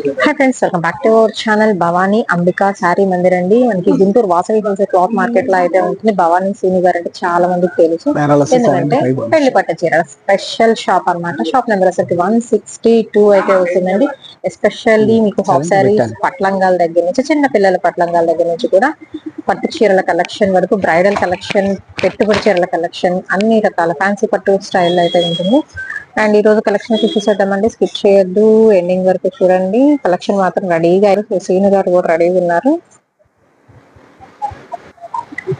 Hi friends welcome back to our channel Bhavani Ambika sari Mandir అండి. మనకి Guntur Vasavi hills cloth మార్కెట్లో అయితే ఉంటుంది. భవానీ సీని గారు అంటే చాలా మందికి తెలుసు. ఎందుకంటే పెళ్ళి పట్ట చీర స్పెషల్ షాప్ అన్నమాట. షాప్ నెంబర్ అసలు వన్ సిక్స్టీ టూ అయితే వస్తుందండి. ఎస్పెషల్లీ మీకు హాఫ్ శారీస్ పట్లంగాల దగ్గర నుంచి చిన్న పిల్లల పట్లంగాల దగ్గర నుంచి కూడా పట్టు చీరల కలెక్షన్ వరకు బ్రైడల్ కలెక్షన్ పెట్టుబడి చీరల కలెక్షన్ అన్ని రకాల ఫ్యాన్సీ పట్టు స్టైల్ అయితే ఉంటుంది. అండ్ ఈ రోజు కలెక్షన్ చూసేద్దామండి. స్కిప్ చేయొద్దు. ఎండింగ్ వరకు చూడండి. కలెక్షన్ మాత్రం రెడీగా సీను గారు కూడా రెడీగా ఉన్నారు.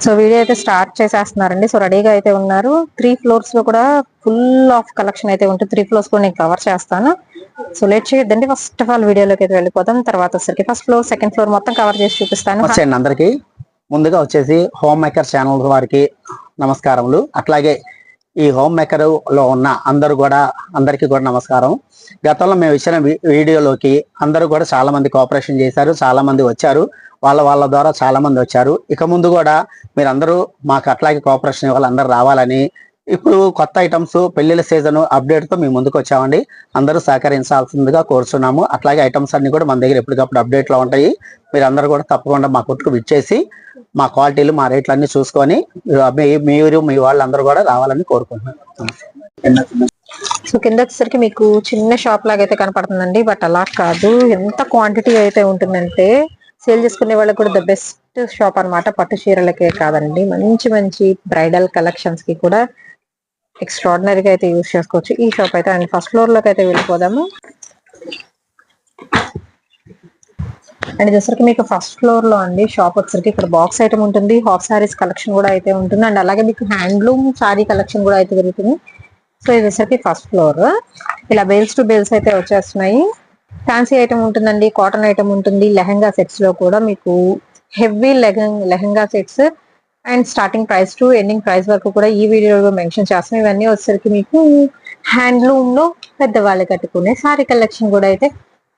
సో వీడియో అయితే స్టార్ట్ చేసేస్తున్నారండి. సో రెడీగా అయితే ఉన్నారు. త్రీ ఫ్లోర్స్లో కూడా ఫుల్ ఆఫ్ కలెక్షన్ అయితే ఉంటుంది. త్రీ ఫ్లోర్స్ కూడా నేను కవర్ చేస్తాను. సో లేట్ చేయొద్దండి. ఫస్ట్ ఆఫ్ ఆల్ వీడియోలోకి అయితే వెళ్ళిపోతాం తర్వాత వచ్చరికి ఫస్ట్ ఫ్లోర్ సెకండ్ ఫ్లోర్ మొత్తం కవర్ చేసి చూపిస్తాను. వచ్చేయండి అందరికి. ముందుగా వచ్చేసి హోమ్ మేకర్ ఛానల్ వారికి నమస్కారములు. అట్లాగే ఈ హోమ్ మేకర్లో ఉన్న అందరూ కూడా అందరికీ కూడా నమస్కారం. గతంలో మేము ఇచ్చిన వీడియోలోకి అందరూ కూడా చాలా మంది కోఆపరేషన్ చేశారు చాలా మంది వచ్చారు. వాళ్ళ వాళ్ళ ద్వారా చాలా మంది వచ్చారు. ఇక ముందు కూడా మీరందరూ మాకు అట్లాగే కోఆపరేషన్ ఇవ్వాలి అందరూ రావాలని. ఇప్పుడు కొత్త ఐటమ్స్ పెళ్ళిళ్ళ సీజన్ అప్డేట్తో మేము ముందుకు వచ్చామండి. అందరూ సహకరించాల్సిందిగా కోరుచున్నాము. అట్లాగే ఐటమ్స్ అన్ని కూడా మన దగ్గర ఎప్పటికప్పుడు అప్డేట్ ఉంటాయి. ఉంటాయి అందరూ కూడా తప్పకుండా మా కొట్టుకు విచ్చేసి మా క్వాలిటీలు మా రేట్లు అన్ని చూసుకొని మీరు మీ వాళ్ళందరూ కూడా రావాలని కోరుకుంటున్నాను సో కింద వచ్చేసరికి మీకు చిన్న షాప్ లాగా అయితే కనపడుతుందండి బట్ అలా కాదు. ఎంత క్వాంటిటీ అయితే ఉంటుందంటే సేల్ చేసుకునే వాళ్ళకి కూడా ద బెస్ట్ షాప్ అన్నమాట పట్టు చీరలకే కాదండి. మంచి మంచి బ్రైడల్ కలెక్షన్స్కి కూడా ఎక్స్ట్రాడినరీగా అయితే యూజ్ చేసుకోవచ్చు. ఈ షాప్ అయితే అండ్ ఫస్ట్ ఫ్లోర్లోకి అయితే వెళ్ళిపోదాము. అండ్ ఇదొసరికి మీకు ఫస్ట్ ఫ్లోర్లో అండి. షాప్ వచ్చరికి ఇక్కడ బాక్స్ ఐటమ్ ఉంటుంది. హాఫ్ సారీస్ కలెక్షన్ కూడా అయితే ఉంటుంది. అండ్ అలాగే మీకు హ్యాండ్లూమ్ సారీ కలెక్షన్ కూడా అయితే దొరుకుతుంది సో ఇది ఫస్ట్ ఫ్లోర్ ఇలా బేల్స్ టు బేల్స్ అయితే వచ్చేస్తున్నాయి. ఫ్యాన్సీ ఐటమ్ ఉంటుందండి. కాటన్ ఐటమ్ ఉంటుంది. లెహంగా సెట్స్లో కూడా మీకు heavy lehenga sets and starting price to ending price వరకు కూడా ఈ వీడియోలో మెన్షన్ చేస్తున్నాం. ఇవన్నీ వచ్చేసరికి మీకు హ్యాండ్లూమ్లో పెద్దవాళ్ళు కట్టుకునే సారీ కలెక్షన్ కూడా అయితే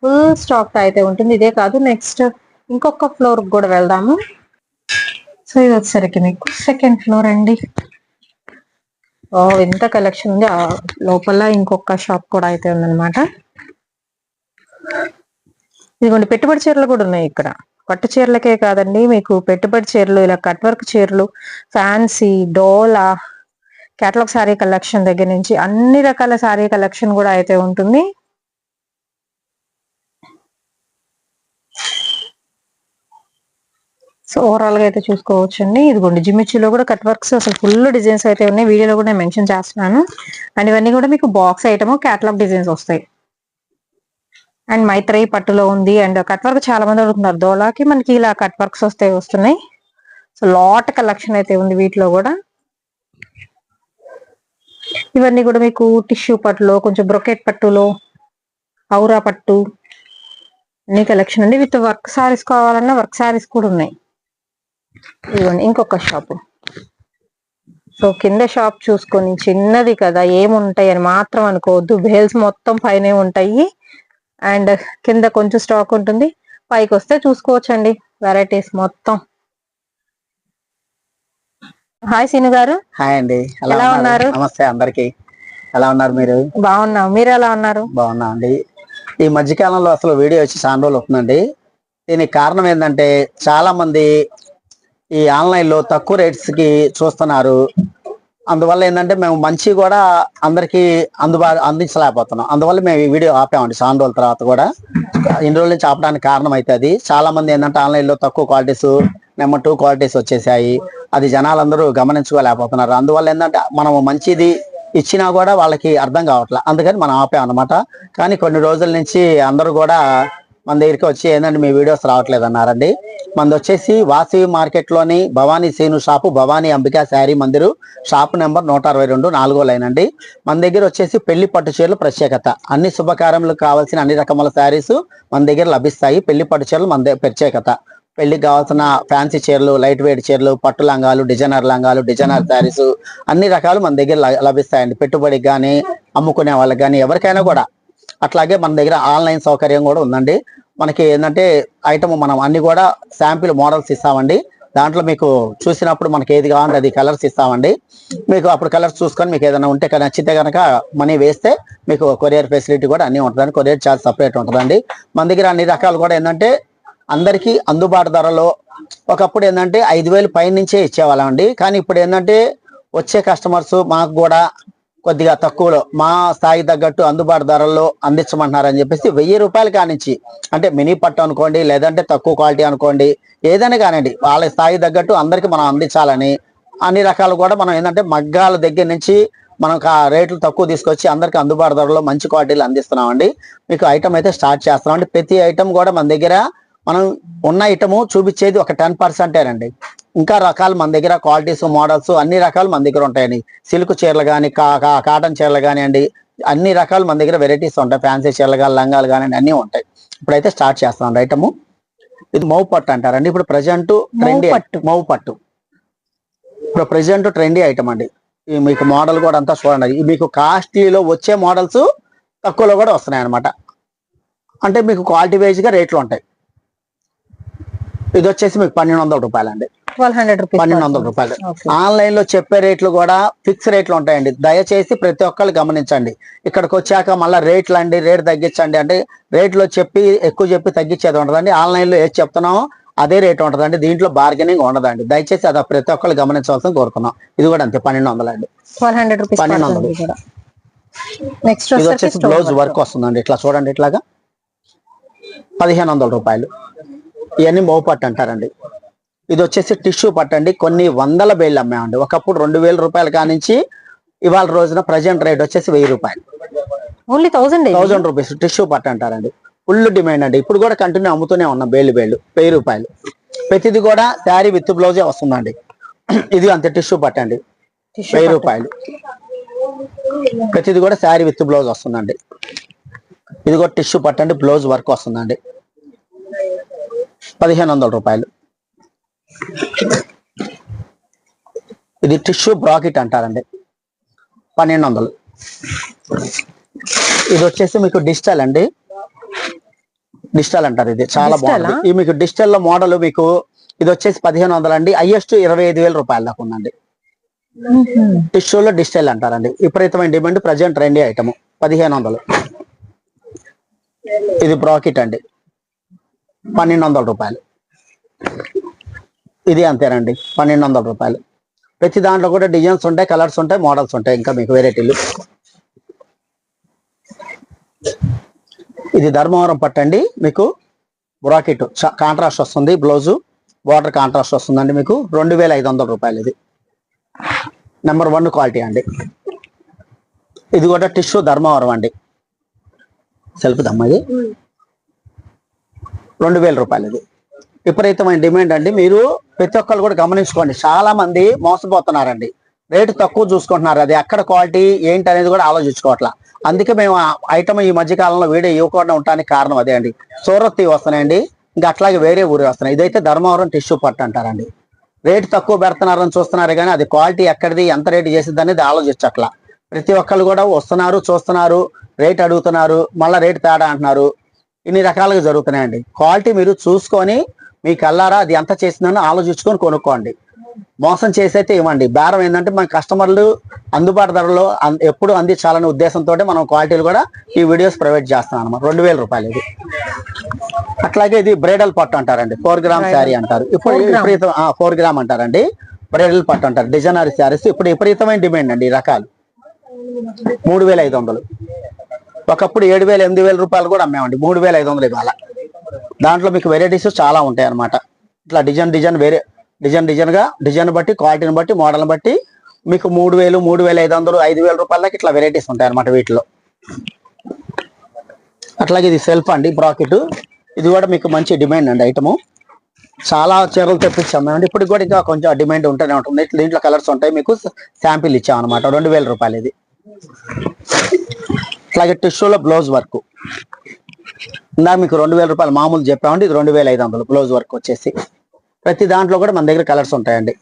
ఫుల్ స్టాక్ అయితే ఉంటుంది. ఇదే కాదు నెక్స్ట్ ఇంకొక ఫ్లోర్ కూడా వెళ్దాము. సో ఇది వచ్చేసరికి మీకు సెకండ్ ఫ్లోర్ అండి. ఓ ఎంత కలెక్షన్ ఉంది. లోపల ఇంకొక షాప్ కూడా అయితే ఉందన్నమాట. ఇదిగోండి పెట్టుబడి చీరలు కూడా ఉన్నాయి ఇక్కడ. పట్టు చీరలకే కాదండి మీకు పెట్టుబడి చీరలు ఇలా కట్ వర్క్ చీరలు ఫ్యాన్సీ డోలా కేటలాగ్ శారీ కలెక్షన్ దగ్గర నుంచి అన్ని రకాల శారీ కలెక్షన్ కూడా అయితే ఉంటుంది. సో ఓవరాల్గా అయితే చూసుకోవచ్చండి. ఇదిగోండి జిమ్మిచ్చిలో కూడా కట్ వర్క్స్ అసలు ఫుల్ డిజైన్స్ అయితే ఉన్నాయి. వీడియోలో కూడా నేను మెన్షన్ చేస్తున్నాను. అండ్ ఇవన్నీ కూడా మీకు బాక్స్ ఐటమ్ క్యాటలాగ్ డిజైన్స్ వస్తాయి. అండ్ మైత్రేయి పట్టులో ఉంది. అండ్ కట్ వర్క్ చాలా మంది అడుగుతున్నారు. దోలాకి మనకి ఇలా కట్ వర్క్స్ వస్తాయి వస్తున్నాయి. సో లాట్ కలెక్షన్ అయితే ఉంది వీటిలో కూడా. ఇవన్నీ కూడా మీకు టిష్యూ పట్టులో కొంచెం బ్రొకెట్ పట్టులో ఔరా పట్టు అన్ని కలెక్షన్ అండి. విత్ వర్క్ సారీస్ కావాలన్నా వర్క్ సారీస్ కూడా ఉన్నాయి. ఇదిగోండి ఇంకొక షాపు సో కింద షాప్ చూసుకొని చిన్నది కదా ఏముంటాయి అని మాత్రం అనుకోవద్దు. బేల్స్ మొత్తం పైనే ఉంటాయి. అండ్ కింద కొంచెం స్టాక్ ఉంటుంది. పైకి వస్తే చూసుకోవచ్చండి. వెరైటీస్ మొత్తం. హాయ్ సీను గారు. హాయ్ అండి. ఎలా ఉన్నారు? నమస్తే అందరికి. ఎలా ఉన్నారు మీరు? బాగున్నాం. మీరు ఎలా ఉన్నారు? బాగున్నా అండి ఈ మధ్యకాలంలో అసలు వీడియో వచ్చి చాలా రోజులు అవుతుందండి. దీనికి కారణం ఏంటంటే చాలా మంది ఈ ఆన్లైన్లో తక్కువ రేట్స్కి చూస్తున్నారు. అందువల్ల ఏంటంటే మేము మంచి కూడా అందరికి అందుబా అందించలేకపోతున్నాం. అందువల్ల మేము ఈ వీడియో ఆపామండి చాలా రోజుల తర్వాత కూడా. ఇన్ని రోజుల నుంచి ఆపడానికి కారణం అయితే అది. చాలా మంది ఏంటంటే ఆన్లైన్లో తక్కువ క్వాలిటీస్ నెంబర్ టూ క్వాలిటీస్ వచ్చేసాయి. అది జనాలందరూ గమనించుకోలేకపోతున్నారు. అందువల్ల ఏంటంటే మనం మంచిది ఇచ్చినా కూడా వాళ్ళకి అర్థం కావట్లేదు అందుకని మనం ఆపాం అనమాట కానీ కొన్ని రోజుల నుంచి అందరూ కూడా మన దగ్గరికి వచ్చి ఏంటంటే మీ వీడియోస్ రావట్లేదు అన్నారండి మనది వచ్చేసి Vasavi మార్కెట్లోని Bhavani Seenu shop Bhavani Ambika sari Mandir shop number నూట అరవై రెండు నాలుగో లైన్ అండి. మన దగ్గర వచ్చేసి పెళ్ళి పట్టు చీరలు ప్రత్యేకత. అన్ని శుభకార్యములకు కావాల్సిన అన్ని రకముల శారీస్ మన దగ్గర లభిస్తాయి. పెళ్ళి పట్టు చీరలు మన ప్రత్యేకత. పెళ్ళికి కావాల్సిన ఫ్యాన్సీ చీరలు లైట్ వెయిట్ చీరలు పట్టు లంగాలు డిజైనర్ లంగాలు డిజైనర్ శారీస్ అన్ని రకాలు మన దగ్గర ల- లభిస్తాయండి. పెట్టుబడికి కానీ అమ్ముకునే వాళ్ళకి కానీ ఎవరికైనా కూడా. అట్లాగే మన దగ్గర ఆన్లైన్ సౌకర్యం కూడా ఉందండి. మనకి ఏంటంటే ఐటమ్ మనం అన్ని కూడా శాంపిల్ మోడల్స్ ఇస్తామండి. దాంట్లో మీకు చూసినప్పుడు మనకి ఏది కావాలంటే అది కలర్స్ ఇస్తామండి. మీకు అప్పుడు కలర్స్ చూసుకొని మీకు ఏదైనా ఉంటే నచ్చితే కనుక మనీ వేస్తే మీకు కొరియర్ ఫెసిలిటీ కూడా అన్ని ఉంటుందండి. కొరియర్ చార్జ్ సపరేట్ ఉంటుందండి. మన దగ్గర అన్ని రకాలు కూడా ఏంటంటే అందరికీ అందుబాటు ధరలో ఒకప్పుడు ఏంటంటే ఐదు వేలు పైనుంచే ఇచ్చేవాళ్ళం అండి కానీ ఇప్పుడు ఏంటంటే వచ్చే కస్టమర్స్ మాకు కూడా కొద్దిగా తక్కువలో మా స్థాయి తగ్గట్టు అందుబాటు ధరల్లో అందించమంటున్నారని చెప్పేసి వెయ్యి రూపాయలు కానించి అంటే మినీ పట్టు అనుకోండి లేదంటే తక్కువ క్వాలిటీ అనుకోండి ఏదైనా కానివ్వండి వాళ్ళ స్థాయి తగ్గట్టు అందరికి మనం అందించాలని అన్ని రకాలు కూడా మనం ఏంటంటే మగ్గాల దగ్గర నుంచి మనం రేట్లు తక్కువ తీసుకొచ్చి అందరికి అందుబాటు ధరలో మంచి క్వాలిటీలు అందిస్తున్నామండి. మీకు ఐటమ్ అయితే స్టార్ట్ చేస్తున్నామండి. ప్రతి ఐటమ్ కూడా మన దగ్గర మనం ఉన్న ఐటము చూపించేది ఒక టెన్ పర్సెంటేనండి. ఇంకా రకాలు మన దగ్గర క్వాలిటీస్ మోడల్స్ అన్ని రకాలు మన దగ్గర ఉంటాయండి. సిల్క్ చీరలు కానీ కాటన్ చీరలు కానివ్వండి అన్ని రకాలు మన దగ్గర వెరైటీస్ ఉంటాయి. ఫ్యాన్సీ చీరలు కానీ లంగాలు కానివ్వండి అన్ని ఉంటాయి. ఇప్పుడైతే స్టార్ట్ చేస్తాం ఐటమ్ ఇది మౌ పట్టు అంటారండి. ఇప్పుడు ప్రజెంట్ ట్రెండీ. మౌ పట్టు. ఇప్పుడు ప్రజెంట్ ట్రెండీ ఐటమ్ అండి. మీకు మోడల్ కూడా అంతా చూడండి. మీకు కాస్ట్లీలో వచ్చే మోడల్స్ తక్కువలో కూడా వస్తున్నాయి అనమాట అంటే మీకు క్వాలిటీ వైజ్గా రేట్లు ఉంటాయి. ఇది వచ్చేసి మీకు పన్నెండు వందల రూపాయలు అండి ట్వెల్వ్ హండ్రెడ్ రూపీస్ పన్నెండు వందల రూపాయలు. ఆన్లైన్లో చెప్పే రేట్లు కూడా ఫిక్స్ రేట్లు ఉంటాయండి. దయచేసి ప్రతి ఒక్కళ్ళు గమనించండి. ఇక్కడికి వచ్చాక మళ్ళీ రేట్లు అండి రేట్ తగ్గించండి అంటే రేట్లో చెప్పి ఎక్కువ చెప్పి తగ్గించేది ఉండదండి. ఆన్లైన్లో ఏది చెప్తున్నామో అదే రేట్ ఉంటుందండి. దీంట్లో బార్గెనింగ్ ఉండదండి. దయచేసి అది ప్రతి ఒక్కళ్ళు గమనించవలసిన కోరుతున్నాం. ఇది కూడా అంతే పన్నెండు వందలు అండి ట్వెల్వ్ హండ్రెడ్ రూపీస్ పన్నెండు వందలు. నెక్స్ట్ ఇది వచ్చేసి బ్లౌజ్ వర్క్. వస్తుందండి. ఇట్లా చూడండి ఇట్లాగా. పదిహేను వందల రూపాయలు. ఇవన్నీ మోవు పట్టు అంటారండి. ఇది వచ్చేసి టిష్యూ పట్టు అండి. కొన్ని వందల బేళ్ళు అమ్మామండి. ఒకప్పుడు రెండు వేల రూపాయల కానించి ఇవాళ రోజున ప్రజెంట్ రేట్ వచ్చేసి వెయ్యి రూపాయలు. Only thousand thousand rupees tissue పట్టు అంటారండి. ఫుల్ డిమాండ్ అండి. ఇప్పుడు కూడా కంటిన్యూ అమ్ముతూనే ఉన్నాం బేళ్ళు బేళ్ళు. వెయ్యి రూపాయలు. ప్రతిది కూడా శారీ విత్ బ్లౌజే వస్తుందండి. ఇది అంతే టిష్యూ పట్టు అండి. వెయ్యి రూపాయలు. ప్రతిది కూడా శారీ విత్ బ్లౌజ్ వస్తుందండి. ఇది కూడా టిష్యూ పట్టండి బ్లౌజ్ వర్క్ వస్తుందండి. పదిహేను వందల రూపాయలు. ఇది టిష్యూ బ్రాకెట్ అంటారండి. పన్నెండు వందలు. ఇది వచ్చేసి మీకు డిజిటల్ అండి. డిజిటల్ అంటారు ఇది. చాలా? బాగుంది. ఇది మీకు డిజిటల్లో మోడల్ మీకు ఇది వచ్చేసి పదిహేను వందలు అండి. హైయెస్ట్ ఇరవై ఐదు వేల రూపాయల దాకా ఉందండి. టిష్యూలో డిజిటల్ అంటారండి. విపరీతమైన డిమాండ్ ప్రజెంట్ రెండే ఐటమ్. పదిహేను వందలు. ఇది బ్రాకెట్ అండి. పన్నెండు వందల రూపాయలు. ఇది అంతేనండి పన్నెండు వందల రూపాయలు. ప్రతి దాంట్లో కూడా డిజైన్స్ ఉంటాయి కలర్స్ ఉంటాయి మోడల్స్ ఉంటాయి ఇంకా మీకు వెరైటీలు. ఇది ధర్మవరం పట్టండి మీకు బ్రాకెట్ కాంట్రాస్ట్ వస్తుంది బ్లౌజు బార్డర్ కాంట్రాస్ట్ వస్తుందండి మీకు రెండు వేల ఐదు వందల రూపాయలు ఇది. నెంబర్ వన్ క్వాలిటీ అండి. ఇది కూడా టిష్యూ ధర్మవరం అండి. సెల్ఫ్ దమ్మది. రెండు వేల రూపాయలది. విపరీతమైన డిమాండ్ అండి. మీరు ప్రతి ఒక్కరు కూడా గమనించుకోండి. చాలా మంది మోసపోతున్నారండి. రేటు తక్కువ చూసుకుంటున్నారు. అది ఎక్కడ క్వాలిటీ ఏంటి అనేది కూడా ఆలోచించుకోవట్లా. అందుకే మేము ఐటమ్ ఈ మధ్య కాలంలో వీడియో ఇవ్వకుండా ఉండడానికి కారణం అదే అండి. సూరత్తి వస్తున్నాయండి. ఇంకా అట్లాగే వేరే ఊరి వస్తున్నాయి. ఇదైతే ధర్మవరం టిష్యూ పట్టు అంటారండి. రేటు తక్కువ పెడుతున్నారని చూస్తున్నారు కానీ అది క్వాలిటీ ఎక్కడిది ఎంత రేటు చేసింది అనేది ఆలోచించట్లా. ప్రతి ఒక్కళ్ళు కూడా వస్తున్నారు చూస్తున్నారు రేట్ అడుగుతున్నారు మళ్ళీ రేటు తేడా అంటున్నారు. ఇన్ని రకాలుగా జరుగుతున్నాయండి. క్వాలిటీ మీరు చూసుకొని మీ కల్లారా అది ఎంత చేసిందని ఆలోచించుకొని కొనుక్కోండి. మోసం చేసైతే ఇవ్వండి. బేరం ఏంటంటే మన కస్టమర్లు అందుబాటు ధరలో ఎప్పుడు అందించాలనే ఉద్దేశంతో మనం క్వాలిటీలు కూడా ఈ వీడియోస్ ప్రొవైడ్ చేస్తున్నాం అనమాట రెండు వేల రూపాయలు ఇది. అట్లాగే ఇది బ్రైడల్ పట్టు అంటారండి. ఫోర్ గ్రామ్ శారీ అంటారు. ఇప్పుడు. విపరీతం ఫోర్ గ్రామ్ అంటారండి. బ్రైడల్ పట్టు అంటారు. డిజైనరీ శారీస్. ఇప్పుడు విపరీతమైన డిమాండ్ అండి ఈ రకాలు. మూడు వేల ఐదు వందలు. ఒకప్పుడు ఏడు వేల ఎనిమిది వేల రూపాయలు కూడా అమ్మేమండి మూడు వేల ఐదు వందలు ఇవాళ దాంట్లో మీకు వెరైటీస్ చాలా ఉంటాయి అన్నమాట. ఇట్లా డిజైన్ డిజైన్ వేరే డిజైన్ డిజైన్గా డిజైన్ బట్టి క్వాలిటీని బట్టి మోడల్ని బట్టి మీకు మూడు వేలు మూడు వేల ఐదు వందలు ఐదు వేల రూపాయల దాకా ఇట్లా వెరైటీస్ ఉంటాయి అన్నమాట వీటిలో. అట్లాగే ఇది సెల్ఫ్ అండి బ్రాకెట్ ఇది కూడా మీకు మంచి డిమాండ్ అండి ఐటము చాలా చీరలు తెప్పించాం మేము. ఇప్పుడు కూడా ఇంకా కొంచెం డిమాండ్ ఉంటూనే ఉంటుంది. ఇట్లా దీంట్లో కలర్స్ ఉంటాయి. మీకు శాంపిల్ ఇచ్చాం అనమాట రెండు వేల రూపాయలు ఇది. అట్లాగే టిష్యూలో బ్లౌజ్ వర్క్. ఇందాక మీకు రెండు వేల రూపాయలు మామూలు చెప్పామండి ఇది రెండు వేల ఐదు వందలు బ్లౌజ్ వర్క్ వచ్చేసి. ప్రతి దాంట్లో కూడా మన దగ్గర కలర్స్ ఉంటాయండి.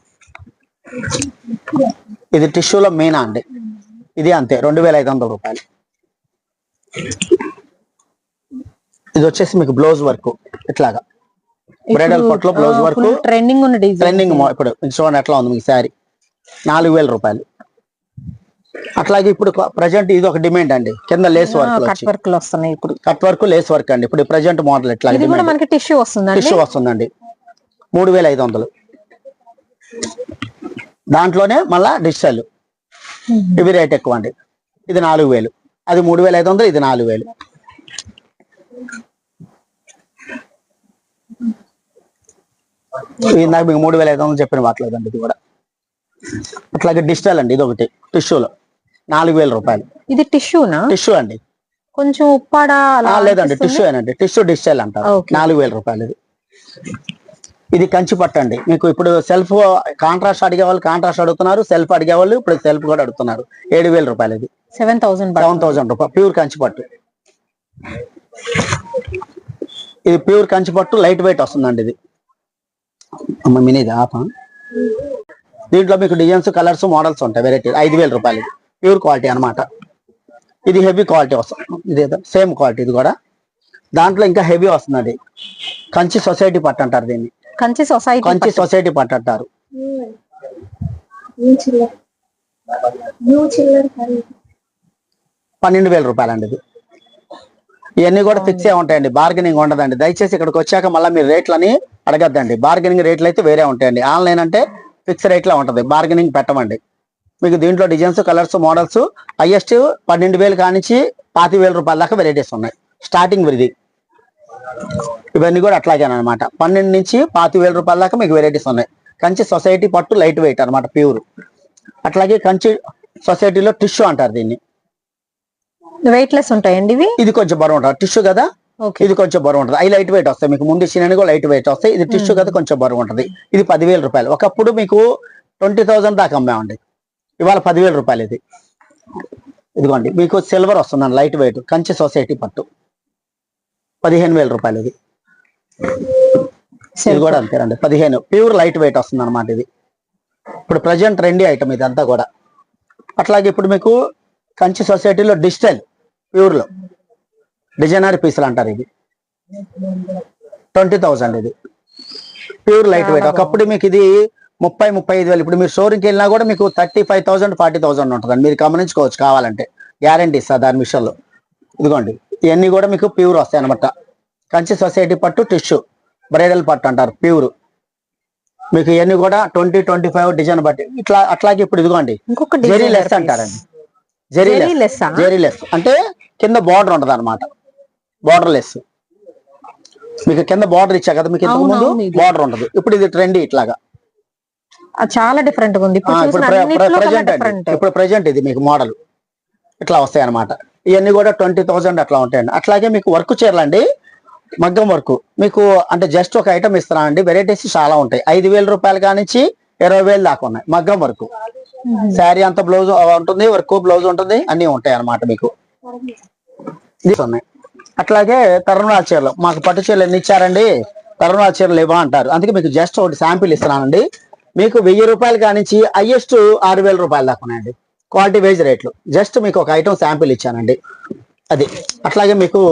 ఇది టిష్యూలో మీనా అండి. ఇది అంతే రెండు వేల ఐదు వందల రూపాయలు. ఇది వచ్చేసి మీకు బ్లౌజ్ వర్క్ ఇట్లాగా. బ్రైడల్ పట్లో బ్లౌజ్ వర్క్. ట్రెండింగ్ ట్రెండింగ్ ఇప్పుడు చూడండి ఎట్లా ఉంది మీకు శారీ నాలుగు వేల రూపాయలు. అట్లాగే ఇప్పుడు ప్రజెంట్ ఇది ఒక డిమాండ్ అండి. కింద లేస్ వర్క్ కట్ వర్క్ వస్తున్నాయి ఇప్పుడు. కట్ వర్క్ లేస్ వర్క్ అండి. ఇప్పుడు ప్రజెంట్ మోడల్ ఎట్లా ఇది కూడా మనకి టిష్యూ వస్తుందండి? టిష్యూ వస్తుందండి. మూడు వేల ఐదు వందలు. దాంట్లోనే మళ్ళా డిజిటల్ ఇవి రేట్ ఎక్కువ అండి ఇది నాలుగు వేలు. అది మూడు వేల ఐదు వందలు ఇది నాలుగు వేలు. ఇది నాకు మీకు మూడు వేల ఐదు వందలు చెప్పిన వాట్లేదండి ఇది కూడా. అట్లాగే డిజిటల్ అండి ఇది ఒకటి టిష్యూలో నాలుగు వేల రూపాయలు. ఇది టిష్యూనా? టిష్యూ అండి. కొంచెం ఉప్పాడ లేదండి. టిష్యూ ఏనండి. టిష్యూ డిజిటల్ అంటారు. నాలుగు వేల రూపాయలు ఇది. ఇది కంచి పట్టు అండి. మీకు ఇప్పుడు సెల్ఫ్ కాంట్రాస్ట్ అడిగే వాళ్ళు కాంట్రాస్ట్ అడుగుతున్నారు సెల్ఫ్ అడిగే వాళ్ళు ఇప్పుడు సెల్ఫ్ కూడా అడుగుతున్నారు. ఏడు వేల రూపాయలు ఇది. సెవెన్ థౌసండ్ సెవెన్ థౌసండ్ రూపాయలు ప్యూర్ కంచి పట్టు. ఇది ప్యూర్ కంచి పట్టు లైట్ వెయిట్ వస్తుందండి ఇది. అమ్మ మినీది ఆప. దీంట్లో మీకు డిజైన్స్ కలర్స్ మోడల్స్ ఉంటాయి వెరైటీ. ఐదు వేల రూపాయలు ప్యూర్ క్వాలిటీ అన్నమాట. ఇది హెవీ క్వాలిటీ వస్తుంది. ఇది సేమ్ క్వాలిటీ ఇది కూడా. దాంట్లో ఇంకా హెవీ వస్తుందండి. కంచి సొసైటీ పట్టు అంటారు దీన్ని. కంచి సొసైటీ కంచి సొసైటీ పట్టు అంటారు. పన్నెండు వేల రూపాయలండి ఇది. ఇవన్నీ కూడా ఫిక్స్ ఏ ఉంటాయండి. బార్గెనింగ్ ఉండదండి. దయచేసి ఇక్కడికి వచ్చాక మళ్ళీ మీరు రేట్లని అడగద్దండి. బార్గెనింగ్ రేట్లు అయితే వేరే ఉంటాయండి. ఆన్లైన్ అంటే ఫిక్స్ రేట్లో ఉంటది. బార్గెనింగ్ పెట్టమండి. మీకు దీంట్లో డిజైన్స్ కలర్స్ మోడల్స్ హైయెస్ట్ పన్నెండు వేలు కానించి పాతి వేల రూపాయల దాకా వెరైటీస్ ఉన్నాయి. స్టార్టింగ్ ఇది. ఇవన్నీ కూడా అట్లాగే అనమాట పన్నెండు నుంచి పాతి వేల రూపాయల దాకా మీకు వెరైటీస్ ఉన్నాయి. కంచి సొసైటీ పట్టు లైట్ వెయిట్ అన్నమాట ప్యూర్ అట్లాగే కంచి సొసైటీలో టిష్యూ అంటారు దీన్ని. వెయిట్ లెస్ ఉంటాయండి ఇవి? ఇది కొంచెం బరువు ఉంటుంది. టిష్యూ కదా? ఇది కొంచెం బరువు ఉంటుంది. అవి లైట్ వెయిట్ వస్తాయి. మీకు ముందు ఇచ్చిన కూడా లైట్ వెయిట్ వస్తాయి. ఇది టిష్యూ కదా కొంచెం బరువు ఉంటుంది. ఇది పదివేల రూపాయలు. ఒకప్పుడు మీకు ట్వంటీ థౌసండ్ దాకా అమ్మామండి. ఇవాళ పదివేల రూపాయలు ఇది ఇదిగోండి మీకు సిల్వర్ వస్తుందండి లైట్ వెయిట్ కంచి సొసైటీ పట్టు. పదిహేను వేల రూపాయలు ఇది ఇది కూడా అంతేనండి పదిహేను. ప్యూర్ లైట్ వెయిట్ వస్తుంది అనమాట ఇది. ఇప్పుడు ప్రజెంట్ ట్రెండీ ఐటమ్ ఇది అంతా కూడా. అట్లాగే ఇప్పుడు మీకు కంచి సొసైటీలో డిజిటల్ ప్యూర్లో డిజైనర్ పీసులు అంటారు ఇది. ట్వంటీ థౌసండ్ ఇది. Pure light weight. ఒకప్పుడు మీకు ఇది ముప్పై ముప్పై ఐదు వేలు. ఇప్పుడు మీరు షోరూమ్కి వెళ్ళినా కూడా మీకు thirty five thousand forty thousand ఉంటుందండి మీరు గమనించుకోవచ్చు కావాలంటే. గ్యారంటీ ఇస్తారు దాని విషయంలో. ఇదిగోండి. ఇవన్నీ కూడా మీకు ప్యూర్ వస్తాయి అనమాట కంచి సొసైటీ పట్టు టిష్యూ. బ్రైడల్ పట్టు అంటారు ప్యూర్. మీకు ఇవన్నీ కూడా ట్వంటీ ట్వంటీ ఫైవ్ డిజైన్ బట్టి. ఇట్లా అట్లాగే ఇప్పుడు ఇదిగోండి. జెరీ లెస్. అంటారండి. జెరీ లెస్? జెరీ లెస్ అంటే కింద బార్డర్ ఉంటది అనమాట బార్డర్ లెస్ మీకు కింద బార్డర్ ఇచ్చా కదా మీకు ఇంతకు ముందు. బార్డర్ ఉంటది. ఇప్పుడు ఇది ట్రెండీ ఇట్లాగా. చాలా డిఫరెంట్గా ఉంది. ఇప్పుడు ప్రజెంట్ ఇది మీకు మోడల్ ఇట్లా వస్తాయి అనమాట ఇవన్నీ కూడా ట్వంటీ థౌసండ్ అట్లా ఉంటాయండి. అట్లాగే మీకు వర్క్ చీరలండి మగ్గం వర్క్ మీకు అంటే జస్ట్ ఒక ఐటమ్ ఇస్తున్నానండి వెరైటీస్ చాలా ఉంటాయి. ఐదు వేల రూపాయలు కానించి ఇరవై వేలు దాకా ఉన్నాయి. మగ్గం వర్క్ శారీ అంత బ్లౌజ్ ఉంటుంది. వర్క్ బ్లౌజ్ ఉంటుంది. అన్ని ఉంటాయి అన్నమాట మీకు. ఉన్నాయి. అట్లాగే తరుణాల చీరలు. మాకు పట్టు చీరలు ఎన్ని ఇచ్చారండి? తరుణాల చీరలు ఇవ్వ అంటారు అందుకే మీకు జస్ట్ ఒకటి శాంపిల్ ఇస్తున్నానండి. మీకు వెయ్యి రూపాయలు కానించి హైయెస్ట్ ఆరు వేల రూపాయలు దాకా ఉన్నాయండి. క్వాలిటీ వైజ్ రేట్లు జస్ట్ మీకు ఒక ఐటమ్ శాంపిల్ ఇచ్చానండి. అది. అట్లాగే మీకు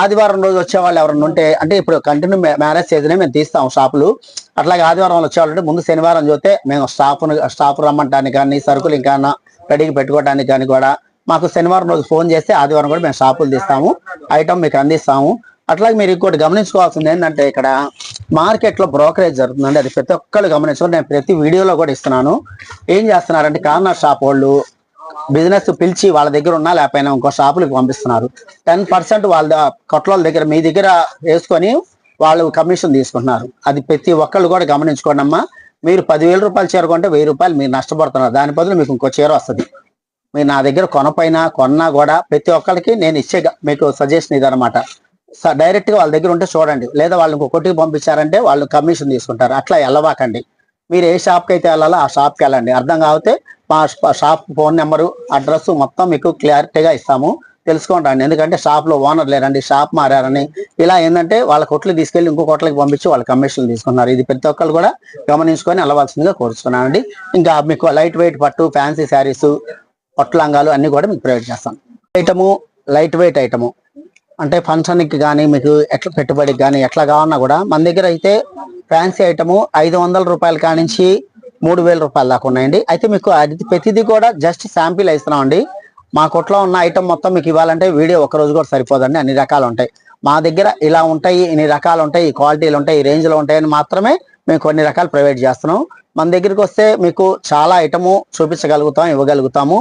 ఆదివారం రోజు వచ్చే వాళ్ళు ఎవరన్నా ఉంటే అంటే ఇప్పుడు కంటిన్యూ మ్యారేజ్ సీజనే మేము తీస్తాం షాపులు. అట్లాగే ఆదివారం వచ్చే వాళ్ళు ముందు శనివారం చూస్తే మేము స్టాఫ్ స్టాఫ్ రమ్మంటానికి కానీ సరుకులు ఇంకా రెడీకి పెట్టుకోవడానికి కానీ కూడా మాకు శనివారం రోజు ఫోన్ చేస్తే ఆదివారం కూడా మేము షాపులు తీస్తాము. ఐటమ్ మీకు అందిస్తాము. అట్లాగే మీరు ఇంకోటి గమనించుకోవాల్సింది ఏంటంటే ఇక్కడ మార్కెట్లో బ్రోకరేజ్ జరుగుతుందండి. అది ప్రతి ఒక్కళ్ళు గమనించుకోండి నేను ప్రతి వీడియోలో కూడా ఇస్తున్నాను. ఏం చేస్తున్నారంటే కార్నర్ షాప్ వాళ్ళు బిజినెస్ పిలిచి వాళ్ళ దగ్గర ఉన్నా లేకపోయినా ఇంకో షాపులకు పంపిస్తున్నారు. టెన్ పర్సెంట్ వాళ్ళ కొట్ల దగ్గర మీ దగ్గర వేసుకొని వాళ్ళు కమిషన్ తీసుకుంటున్నారు. అది ప్రతి ఒక్కళ్ళు కూడా గమనించుకోండి అమ్మా. మీరు పదివేల రూపాయలు చీర కొంటే వెయ్యి రూపాయలు మీరు నష్టపడుతున్నారు. దాని బదులు మీకు ఇంకో చీర వస్తుంది. మీరు నా దగ్గర కొనపైన కొన్నా కూడా ప్రతి ఒక్కరికి నేను ఇచ్చే మీకు సజెషన్ ఇదనమాట డైరెక్ట్గా వాళ్ళ దగ్గర ఉంటే చూడండి. లేదా వాళ్ళు ఇంకొకటికి పంపించారంటే వాళ్ళు కమిషన్ తీసుకుంటారు. అట్లా వెళ్ళవాకండి మీరు ఏ షాప్కి అయితే వెళ్ళాలో ఆ షాప్కి వెళ్ళండి. అర్థం కాకపోతే మా షాప్ ఫోన్ నెంబరు అడ్రస్ మొత్తం మీకు క్లారిటీగా ఇస్తాము. తెలుసుకుంటాండి ఎందుకంటే షాప్లో ఓనర్ లేరండి. షాప్ మారారని. ఇలా ఏంటంటే వాళ్ళ కొట్లు తీసుకెళ్ళి ఇంకో కొట్లకి పంపించి వాళ్ళ కమిషన్లు తీసుకున్నారు ఇది ప్రతి ఒక్కరు కూడా గమనించుకొని వెళ్ళవలసిందిగా కోరుతున్నానండి ఇంకా మీకు లైట్ వెయిట్ పట్టు ఫ్యాన్సీ శారీస్ పట్టు లంగాలు అన్ని కూడా మీకు ప్రొవైడ్ చేస్తాం. Item light weight item. అంటే ఫంక్షన్కి కానీ మీకు ఎట్లా పెట్టుబడికి కానీ ఎట్లా కావాలన్నా కూడా మన దగ్గర అయితే ఫ్యాన్సీ ఐటము ఐదు వందల రూపాయల కానించి మూడు వేల రూపాయల దాకా ఉన్నాయండి. అయితే మీకు అది ప్రతిదీ కూడా జస్ట్ శాంపిల్ ఇస్తున్నామండి మా కొట్లో ఉన్న ఐటమ్ మొత్తం మీకు ఇవ్వాలంటే వీడియో ఒక రోజు కూడా సరిపోదండి. అన్ని రకాలు ఉంటాయి. మా దగ్గర ఇలా ఉంటాయి ఇన్ని రకాలు ఉంటాయి ఈ క్వాలిటీలు ఉంటాయి ఈ రేంజ్లో ఉంటాయని మాత్రమే మేము కొన్ని రకాలు ప్రొవైడ్ చేస్తున్నాం. మన దగ్గరికి వస్తే మీకు చాలా ఐటము చూపించగలుగుతాం ఇవ్వగలుగుతాము.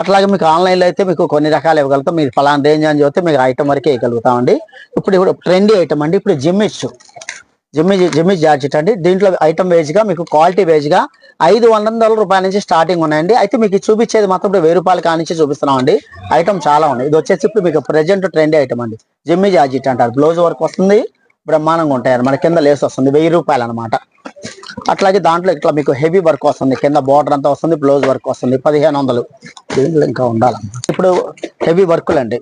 అట్లాగే మీకు ఆన్లైన్లో అయితే మీకు కొన్ని రకాలు ఇవ్వగలుగుతాం. మీరు ఫలానా రేంజ్ అని చెప్తే మీకు ఐటమ్ వరకే ఇవ్వగలుగుతామండి. ఇప్పుడు ఇప్పుడు ట్రెండీ ఐటమ్ అండి. ఇప్పుడు జిమ్మిచ్ జిమ్మి జిమ్మి జార్జెట్ అండి. దీంట్లో ఐటమ్ వేజ్గా మీకు క్వాలిటీ వేజ్గా ఐదు వందల రూపాయల నుంచి స్టార్టింగ్ ఉన్నాయండి. అయితే మీకు చూపించేది మాత్రం ఇప్పుడు వెయ్యి రూపాయలు కానించి చూపిస్తున్నామండి. ఐటమ్ చాలా ఉన్నాయి. ఇది వచ్చేసి ఇప్పుడు మీకు ప్రెజెంట్ ట్రెండీ ఐటమ్ అండి. జిమ్మి జార్జెట్ అంటారు. బ్లౌజ్ వర్క్ వస్తుంది. బ్రహ్మాండంగా ఉంటాయి మన కింద లేస్ వస్తుంది. వెయ్యి రూపాయలు అనమాట అట్లాగే దాంట్లో ఇట్లా మీకు హెవీ వర్క్ వస్తుంది. కింద బార్డర్ అంతా వస్తుంది బ్లౌజ్ వర్క్ వస్తుంది. పదిహేను వందలు దీంట్లో ఇంకా ఉండాలి ఇప్పుడు హెవీ వర్కులు అండి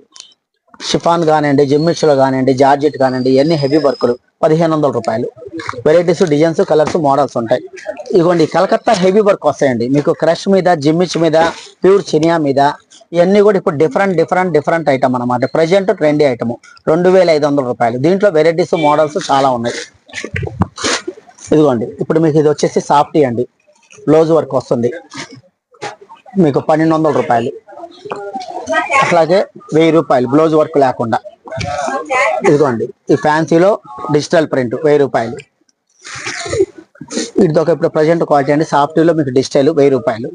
షిఫాన్ కానివ్వండి జిమ్మిచ్లో కానివ్వండి జార్జెట్ కానివ్వండి ఇవన్నీ హెవీ వర్కులు. పదిహేను వందల రూపాయలు. వెరైటీస్ డిజైన్స్ కలర్స్ మోడల్స్ ఉంటాయి. ఇదిగోండి కలకత్తా హెవీ వర్క్ వస్తాయండి. మీకు క్రష్ మీద జిమ్మిచ్ మీద ప్యూర్ చినియా మీద ఇవన్నీ కూడా ఇప్పుడు డిఫరెంట్ డిఫరెంట్ డిఫరెంట్ ఐటమ్ అనమాట ప్రజెంట్ ట్రెండీ ఐటమ్. రెండు వేల ఐదు వందల రూపాయలు. దీంట్లో వెరైటీస్ మోడల్స్ చాలా ఉన్నాయి. ఇదిగోండి ఇప్పుడు మీకు ఇది వచ్చేసి సాఫ్టీ అండి. బ్లౌజ్ వర్క్ వస్తుంది. మీకు పన్నెండు వందల రూపాయలు. అట్లాగే వెయ్యి రూపాయలు బ్లౌజ్ వర్క్ లేకుండా. ఇదిగోండి ఈ ఫ్యాన్సీలో డిజిటల్ ప్రింట్ వెయ్యి రూపాయలు. వీటితో ఇప్పుడు ప్రజెంట్ క్వాలిటీ అండి. సాఫ్టీలో మీకు డిజిటల్ వెయ్యి రూపాయలు.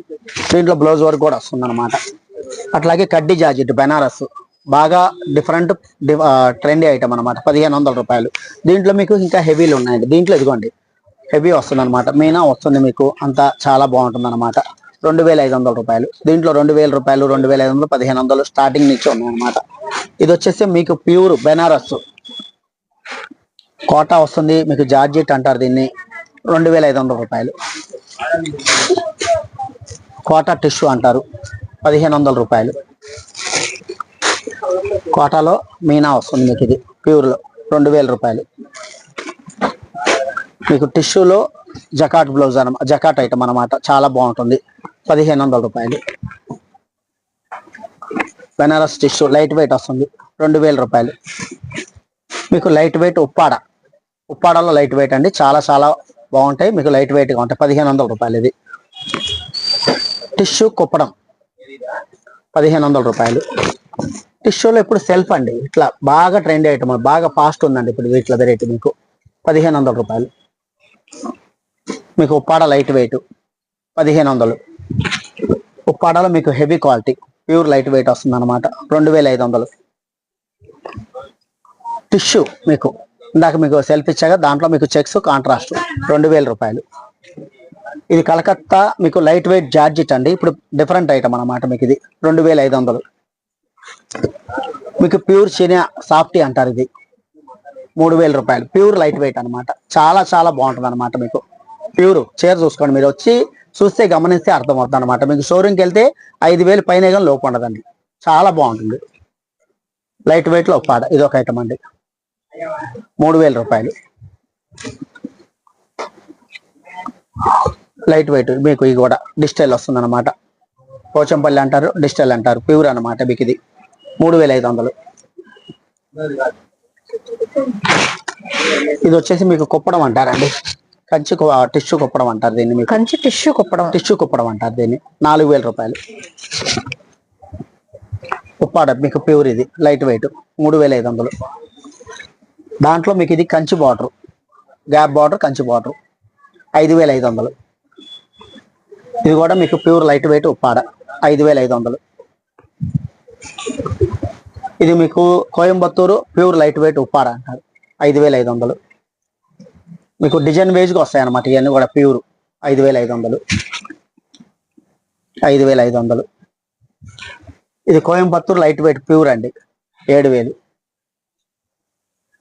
దీంట్లో బ్లౌజ్ వర్క్ కూడా వస్తుంది అనమాట అట్లాగే కడ్డీ జార్జెట్ బెనారస్. బాగా డిఫరెంట్ ట్రెండీ ఐటమ్ అనమాట పదిహేను వందల రూపాయలు. దీంట్లో మీకు ఇంకా హెవీలు ఉన్నాయండి. దీంట్లో ఇదిగోండి హెవీ వస్తుంది అనమాట మీనా వస్తుంది మీకు. అంతా చాలా బాగుంటుంది అనమాట రెండు వేల ఐదు వందల రూపాయలు. దీంట్లో రెండు వేల రూపాయలు రెండు వేల ఐదు వందలు పదిహేను వందలు స్టార్టింగ్ నుంచి ఉన్నాయన్నమాట. ఇది వచ్చేసి మీకు ప్యూర్ బెనారస్. కోటా వస్తుంది. మీకు జార్జెట్ అంటారు దీన్ని. రెండు వేల ఐదు వందల రూపాయలు. కోటా టిష్యూ అంటారు. పదిహేను వందల రూపాయలు. కోటాలో మీనా వస్తుంది మీకు ఇది. ప్యూర్లో రెండు వేల రూపాయలు. మీకు టిష్యూలో జకాట్ బ్లౌజ్ అనమాట జకాట్ ఐటమ్ అనమాట చాలా బాగుంటుంది. పదిహేను వందల రూపాయలు. బెనారస్ టిష్యూ లైట్ వెయిట్ వస్తుంది. రెండు వేల రూపాయలు. మీకు లైట్ వెయిట్ ఉప్పాడ. ఉప్పాడలో లైట్ వెయిట్ అండి. చాలా చాలా బాగుంటాయి. మీకు లైట్ వెయిట్గా ఉంటాయి. పదిహేను వందల రూపాయలు ఇది. టిష్యూ కుప్పడం. పదిహేను వందల రూపాయలు. టిష్యూలో ఇప్పుడు సెల్ఫ్ అండి. ఇట్లా బాగా ట్రెండ్ ఐటమ్ బాగా ఫాస్ట్ ఉందండి ఇప్పుడు వీటిలో వెరైటీ మీకు. పదిహేను వందల రూపాయలు. మీకు ఉప్పాడ లైట్ వెయిట్ పదిహేను వందలు. ఉప్పాడలో మీకు heavy quality pure light weight వస్తుంది అనమాట రెండు వేల ఐదు వందలు. టిష్యూ మీకు ఇందాక మీకు సెల్ఫ్ ఇచ్చాక దాంట్లో మీకు చెక్స్ కాంట్రాస్ట్ రెండు వేల రూపాయలు. ఇది కలకత్తా మీకు లైట్ వెయిట్ జార్జిట్ అండి. ఇప్పుడు డిఫరెంట్ ఐటమ్ అన్నమాట మీకు ఇది రెండు వేల ఐదు వందలు. మీకు ప్యూర్ చీనియా సాఫ్టీ అంటారు ఇది. మూడు వేల రూపాయలు. ప్యూర్ లైట్ వెయిట్ అన్నమాట. చాలా చాలా బాగుంటుంది అనమాట మీకు. ప్యూర్. చీర చూసుకోండి మీరు. వచ్చి చూస్తే గమనిస్తే అర్థమవుతుంది అనమాట మీకు షోరూమ్కి వెళ్తే ఐదు వేలు పైన కానీ లోపు ఉండదండి. చాలా బాగుంటుంది. లైట్ వెయిట్లో పాడ ఇది ఒక ఐటమ్ అండి. మూడు వేల రూపాయలు. లైట్ వెయిట్ మీకు ఇది కూడా. డిజిటల్ వస్తుంది అనమాట పోచంపల్లి అంటారు డిజిటల్ అంటారు. ప్యూర్ అన్నమాట మీకు ఇది. మూడు వేల ఐదు వందలు. ఇది వచ్చేసి మీకు కుప్పడం అంటారండి. కంచి టిష్యూ కుప్పడం అంటారు దీన్ని మీకు. కంచి టిష్యూ కుప్పడం. టిష్యూ కుప్పడం అంటారు దీన్ని. నాలుగు వేల రూపాయలు. ఉప్పాడ మీకు ప్యూర్ ఇది లైట్ వెయిట్ మూడు వేల ఐదు వందలు. దాంట్లో మీకు ఇది Kanchi border. Gap border Kanchi border. ఐదు వేల ఐదు వందలు. ఇది కూడా మీకు ప్యూర్ లైట్ వెయిట్ ఉప్పాడ. ఐదు వేల ఐదు వందలు. ఇది మీకు Coimbatore pure light weight Uppada అంటారు. ఐదు వేల ఐదు వందలు. మీకు డిజైన్ వేజ్గా వస్తాయి అనమాట ఇవన్నీ కూడా ప్యూర్. ఐదు వేల ఐదు వందలు. ఐదు వేల ఐదు వందలు. ఇది కోయంబత్తూరు లైట్ వెయిట్ ప్యూర్ అండి. ఏడు వేలు.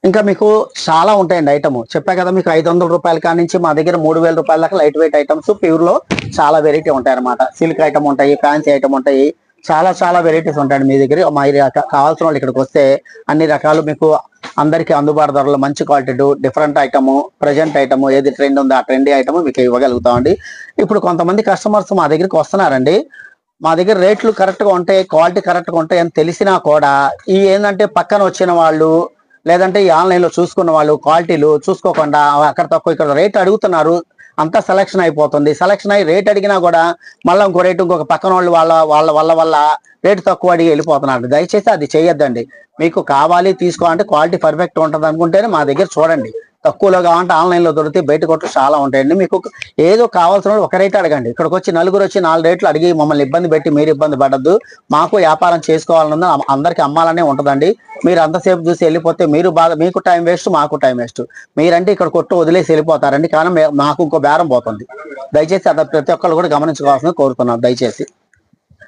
ఇంకా మీకు చాలా ఉంటాయండి ఐటమ్. చెప్పా కదా మీకు ఐదు వందల రూపాయల కాడ నుంచి మా దగ్గర మూడు వేల రూపాయల దాకా లైట్ వెయిట్ ఐటమ్స్ ప్యూర్లో చాలా వెరైటీ ఉంటాయి అనమాట సిల్క్ ఐటమ్ ఉంటాయి ఫ్యాన్సీ ఐటమ్ ఉంటాయి చాలా చాలా వెరైటీస్ ఉంటాయండి మీ దగ్గర. మా కావాల్సిన వాళ్ళు ఇక్కడికి వస్తే అన్ని రకాలు మీకు అందరికీ అందుబాటు ధరలో మంచి quality different item present item ఏది ట్రెండ్ ఉందో ఆ ట్రెండీ ఐటమ్ మీకు ఇవ్వగలుగుతామండి. ఇప్పుడు కొంతమంది కస్టమర్స్ మా దగ్గరికి వస్తున్నారండి. మా దగ్గర రేట్లు కరెక్ట్గా ఉంటాయి క్వాలిటీ కరెక్ట్గా ఉంటాయి అని తెలిసినా కూడా ఈ ఏంటంటే పక్కన వచ్చిన వాళ్ళు లేదంటే ఈ ఆన్లైన్లో చూసుకున్న వాళ్ళు క్వాలిటీలు చూసుకోకుండా అక్కడ తక్కువ ఇక్కడ రేట్ అడుగుతున్నారు. అంతా సెలక్షన్ అయిపోతుంది. సెలక్షన్ అయ్యి రేట్ అడిగినా కూడా మళ్ళీ ఇంకో రేటు ఇంకొక పక్కన వాళ్ళు వాళ్ళ వాళ్ళ వల్ల వల్ల రేటు తక్కువ అడిగి వెళ్ళిపోతున్నారు. దయచేసి అది చేయొద్దండి. మీకు కావాలి తీసుకోవాలంటే క్వాలిటీ పర్ఫెక్ట్ ఉంటుంది అనుకుంటేనే మా దగ్గర చూడండి. తక్కువలో కావాలంటే ఆన్లైన్లో దొరికితే బయట కొట్లు చాలా ఉంటాయండి. మీకు ఏదో కావాల్సిన ఒక రేట్ అడగండి. ఇక్కడికి వచ్చి నలుగురు వచ్చి నాలుగు రేట్లు అడిగి మమ్మల్ని ఇబ్బంది పెట్టి మీరు ఇబ్బంది పడద్దు. మాకు వ్యాపారం చేసుకోవాలన్నది అందరికీ అమ్మాలనే ఉంటుందండి. మీరు అంతసేపు చూసి వెళ్ళిపోతే మీరు బాగా మీకు టైం వేస్ట్ మాకు టైం వేస్ట్. మీరంటే ఇక్కడ కొట్టు వదిలేసి వెళ్ళిపోతారండి. కానీ మాకు ఇంకో బేరం పోతుంది. దయచేసి అది ప్రతి ఒక్కరు కూడా గమనించుకోవాల్సింది కోరుతున్నాను దయచేసి.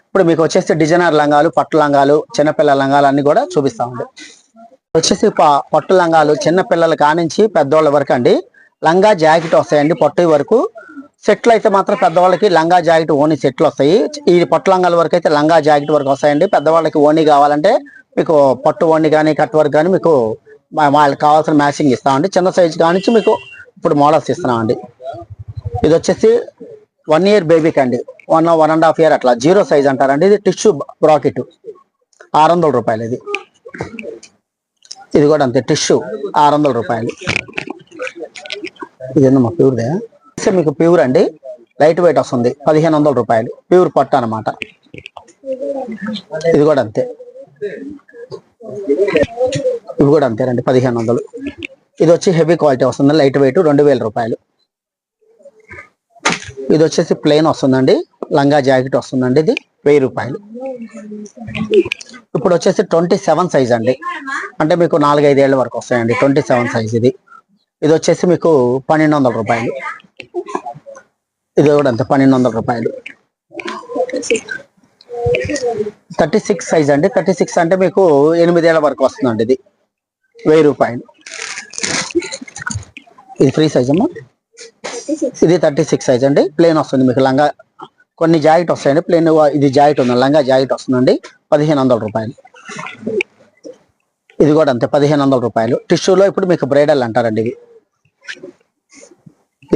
ఇప్పుడు మీకు వచ్చేసి డిజైనర్ లంగాలు పట్టు లంగాలు చిన్నపిల్లల లంగాలు అన్ని కూడా చూపిస్తామండి వచ్చేసి పట్టు లంగాలు చిన్న పిల్లల కానించి పెద్దవాళ్ళ వరకు అండి. లంగా జాకెట్ వస్తాయండి పట్టు వరకు. సెట్లు అయితే మాత్రం పెద్దవాళ్ళకి లంగా జాకెట్ ఓనీ సెట్లు వస్తాయి. ఈ పట్టు లంగాల వరకు అయితే లంగా జాకెట్ వరకు వస్తాయండి. పెద్దవాళ్ళకి ఓనీ కావాలంటే మీకు పట్టు ఓనీ కానీ కట్ వర్క్ కానీ మీకు వాళ్ళకి కావాల్సిన మ్యాచింగ్ ఇస్తామండి. చిన్న సైజు కానించి మీకు ఇప్పుడు మోడల్స్ ఇస్తున్నామండి. ఇది వచ్చేసి వన్ ఇయర్ బేబీకి అండి. One one and half year అట్లా. జీరో సైజ్ అంటారండి. ఇది టిష్యూ బ్రాకెట్. ఆరు వందల రూపాయలు ఇది. ఇది కూడా అంతే టిష్యూ ఆరు వందల రూపాయలు. ఇది మా ప్యూర్దే. మీకు ప్యూర్ అండి లైట్ వెయిట్ వస్తుంది పదిహేను వందల రూపాయలు ప్యూర్ పట్టు అన్నమాట. ఇది కూడా అంతే. ఇవి కూడా అంతేనండి పదిహేను వందలు. ఇది వచ్చి హెవీ క్వాలిటీ వస్తుంది లైట్ వెయిట్ రెండు వేల రూపాయలు. ఇది వచ్చేసి ప్లెయిన్ వస్తుందండి లంగా జాకెట్ వస్తుందండి ఇది. వెయ్యి రూపాయలు. ఇప్పుడు వచ్చేసి ట్వంటీ సెవెన్ సైజ్ అండి. అంటే మీకు నాలుగైదు ఏళ్ళ వరకు వస్తాయండి ట్వంటీ సెవెన్ సైజ్ ఇది. ఇది వచ్చేసి మీకు పన్నెండు వందల రూపాయలు. ఇది కూడా అంతే పన్నెండు వందల రూపాయలు. థర్టీ సిక్స్ సైజ్ అండి. థర్టీ సిక్స్ అంటే మీకు ఎనిమిదేళ్ళ వరకు వస్తుందండి ఇది. వెయ్యి రూపాయలు. ఇది ఫ్రీ సైజ్ అమ్మా? ఇది థర్టీ సిక్స్ సైజ్ అండి. ప్లేన్ వస్తుంది మీకు లంగా కొన్ని జాకెట్ వస్తాయండి. ప్లెయిన్ ఇది జాకెట్ ఉంది. లంగా జాకెట్ వస్తుందండి. పదిహేను వందల రూపాయలు. ఇది కూడా అంతే పదిహేను వందల రూపాయలు. టిష్యూలో ఇప్పుడు మీకు బ్రైడల్ అంటారండి ఇవి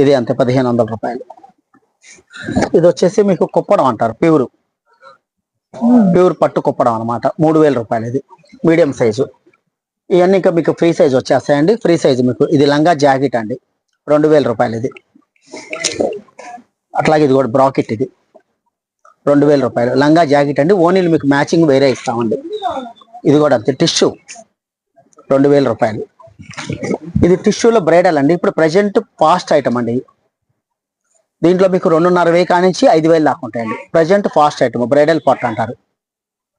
ఇది అంతే పదిహేను వందల రూపాయలు. ఇది వచ్చేసి మీకు కుప్పడం అంటారు ప్యూర్. ప్యూర్ పట్టు కుప్పడం అన్నమాట. మూడు వేల రూపాయలు ఇది. Medium size. ఇవన్నీ ఇంకా మీకు ఫ్రీ సైజ్ వచ్చేస్తాయండి. ఫ్రీ సైజ్ మీకు ఇది లంగా జాకెట్ అండి. రెండు వేల రూపాయలు ఇది. అట్లాగే ఇది కూడా బ్రాకెట్ ఇది. రెండు వేల రూపాయలు. లంగా జాకెట్ అండి. ఓనీలు మీకు మ్యాచింగ్ వేరే ఇస్తామండి. ఇది కూడా అంతే. టిష్యూ రెండు వేల రూపాయలు. ఇది టిష్యూలో బ్రైడల్ అండి. ఇప్పుడు ప్రజెంట్ ఫాస్ట్ ఐటమ్ అండి. దీంట్లో మీకు రెండున్నర వేలు కానించి ఐదు వేలు దాకా ఉంటాయండి. Present fast item. బ్రైడల్ పట్ అంటారు.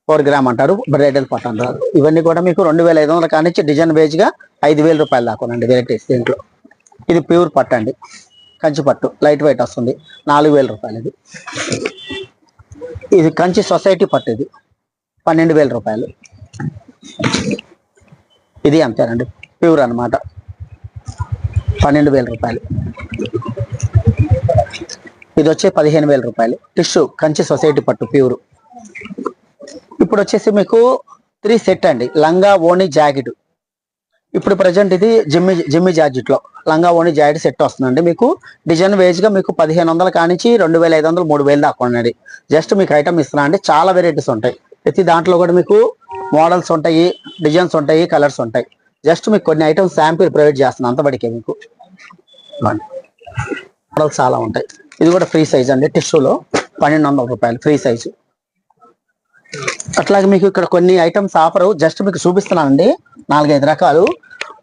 ఫోర్ గ్రామ్ అంటారు. బ్రైడల్ పట్ అంటారు. ఇవన్నీ కూడా మీకు రెండు వేల ఐదు వందల కానించి డిజైన్ బేజ్గా ఐదు వేల రూపాయలు దాకా వెరైటీస్ దీంట్లో. ఇది ప్యూర్ పట్ అండి. కంచి పట్టు. లైట్ వెయిట్ వస్తుంది. నాలుగు వేల రూపాయలు ఇది. ఇది కంచి సొసైటీ పట్టు ఇది పన్నెండు వేల రూపాయలు. ఇది అంతేనండి. ప్యూర్ అన్నమాట. పన్నెండు వేల రూపాయలు. ఇది వచ్చే పదిహేను వేల రూపాయలు. టిష్యూ కంచి సొసైటీ పట్టు ప్యూర్. ఇప్పుడు వచ్చేసి మీకు త్రీ సెట్ అండి. లంగా ఓణి జాకెట్. ఇప్పుడు ప్రజెంట్ ఇది జిమ్మి జిమ్మి జాకెట్లో లంగా ఓణి జాకెట్ సెట్ వస్తుందండి మీకు. డిజైన్ వేజ్గా మీకు పదిహేను వందల కానించి రెండు వేల ఐదు వందలు మూడు వేలు దాకా ఉండండి జస్ట్ మీకు ఐటమ్ ఇస్తున్నా అండి. చాలా వెరైటీస్ ఉంటాయి. ప్రతి దాంట్లో కూడా మీకు మోడల్స్ ఉంటాయి డిజైన్స్ ఉంటాయి కలర్స్ ఉంటాయి. జస్ట్ మీకు కొన్ని ఐటమ్స్ శాంపిల్ ప్రొవైడ్ చేస్తున్నాను అంతబడికే మీకు. మోడల్స్ చాలా ఉంటాయి. ఇది కూడా ఫ్రీ సైజ్ అండి. టిష్యూలో పన్నెండు వందల రూపాయలు ఫ్రీ సైజు అట్లాగే మీకు ఇక్కడ కొన్ని ఐటమ్స్ ఆఫర్ జస్ట్ మీకు చూపిస్తున్నానండి. నాలుగైదు రకాలు.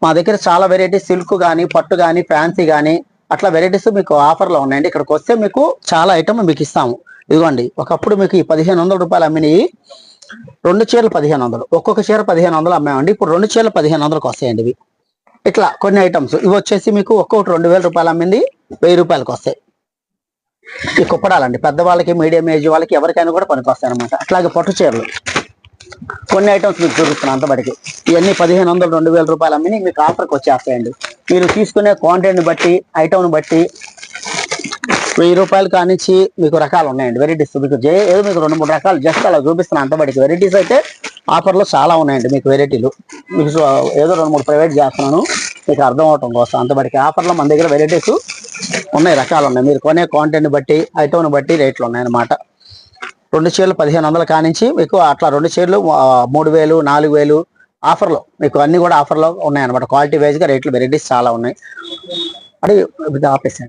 మా దగ్గర చాలా వెరైటీస్ సిల్క్ కానీ పట్టు కానీ ఫ్యాన్సీ కానీ అట్లా వెరైటీస్ మీకు ఆఫర్లో ఉన్నాయండి. ఇక్కడికి వస్తే మీకు చాలా ఐటమ్ మీకు ఇస్తాము. ఇదిగోండి ఒకప్పుడు మీకు ఈ పదిహేను వందల రూపాయలు అమ్మినవి రెండు చీరలు పదిహేను వందలు ఒక్కొక్క చీర పదిహేను వందలు అమ్మామండి. ఇప్పుడు రెండు చీరలు పదిహేను వందలకు వస్తాయండి ఇవి. ఇట్లా కొన్ని ఐటమ్స్ ఇవి వచ్చేసి మీకు ఒక్కొక్కటి రెండు వేల రూపాయలు అమ్మింది వెయ్యి రూపాయలకు వస్తాయి. ఈ కుప్పడాలండి పెద్దవాళ్ళకి మీడియం ఏజ్ వాళ్ళకి ఎవరికైనా కూడా పనికొస్తాయి అనమాట అట్లాగే పట్టు చీరలు. కొన్ని ఐటమ్స్ మీకు దొరుకుతున్నాయి అంతబడికి. ఇవన్నీ పదిహేను వందలు రెండు వేల రూపాయలు అమ్మిని మీకు ఆఫర్కి వచ్చేస్తాయండి. మీరు తీసుకునే క్వాంటిటీని బట్టి ఐటమ్ని బట్టి వెయ్యి రూపాయలు కానించి మీకు రకాలు ఉన్నాయండి. వెరైటీస్ మీకు ఏదో మీకు రెండు మూడు రకాలు జస్ట్ అలా చూపిస్తున్నాను అంతబడికి. వెరైటీస్ అయితే ఆఫర్లో చాలా ఉన్నాయండి మీకు వెరైటీలు మీకు ఏదో రెండు మూడు ప్రైవేట్ చేస్తున్నాను. మీకు అర్థం అవటం కోసం అంతబడికి. ఆఫర్లో మన దగ్గర వెరైటీస్ ఉన్నాయి రకాలు ఉన్నాయి. మీరు కొనే క్వాంటిటీని బట్టి ఐటమ్ని బట్టి రేట్లు ఉన్నాయన్నమాట. రెండు చీరలు పదిహేను వందల కానించి మీకు అట్లా రెండు చీరలు మూడు వేలు నాలుగు వేలు ఆఫర్లో. మీకు అన్ని కూడా ఆఫర్లో ఉన్నాయన్నమాట. క్వాలిటీ వైజ్గా రేట్లు వెరైటీస్ చాలా ఉన్నాయి. అది ఆపేసాను